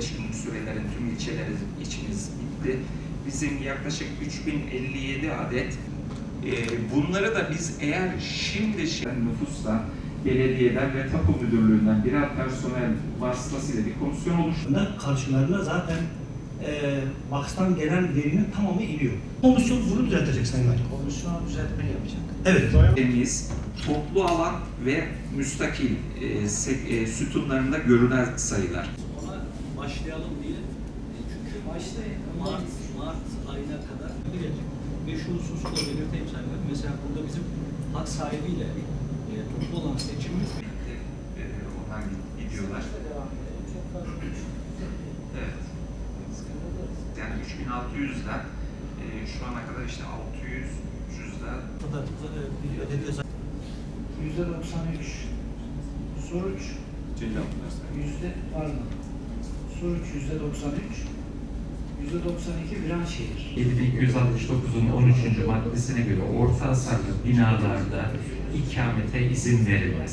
15 günlük sürelerin tüm ilçeleri içimiz bitti. Bizim yaklaşık 3057 adet. E, bunları da biz eğer şimdi nüfusla belediyeden ve tapu müdürlüğünden birer personel vasıtasıyla bir komisyon oluştu. Da karşılarına zaten e, Maks'tan gelen verinin tamamı iniyor. Komisyon bunu düzeltecek Sayın Valim. Komisyon düzeltme yapacak. Evet. Temiz, toplu alan ve müstakil e, se- e, sütunlarında görünen sayılar. Başlayalım diye. E, Çünkü Başlayın. Mart, Mart ayına kadar gelecek. Ve şu hususu da belirteyim Sayın. Mesela burada bizim hak sahibiyle e, toplu olan seçimimiz E, Oradan gidiyorlar. Evet. Yani 3600'den e, şu ana kadar işte 600 cüzden da e, bir ödedi Yüzde 93. Sonuç yüzde pardon. Sonuç yüzde 93. Yüzde 92 Viranşehir. 7269'un 13. maddesine göre orta hasarlı binalarda ikamete izin verilmez.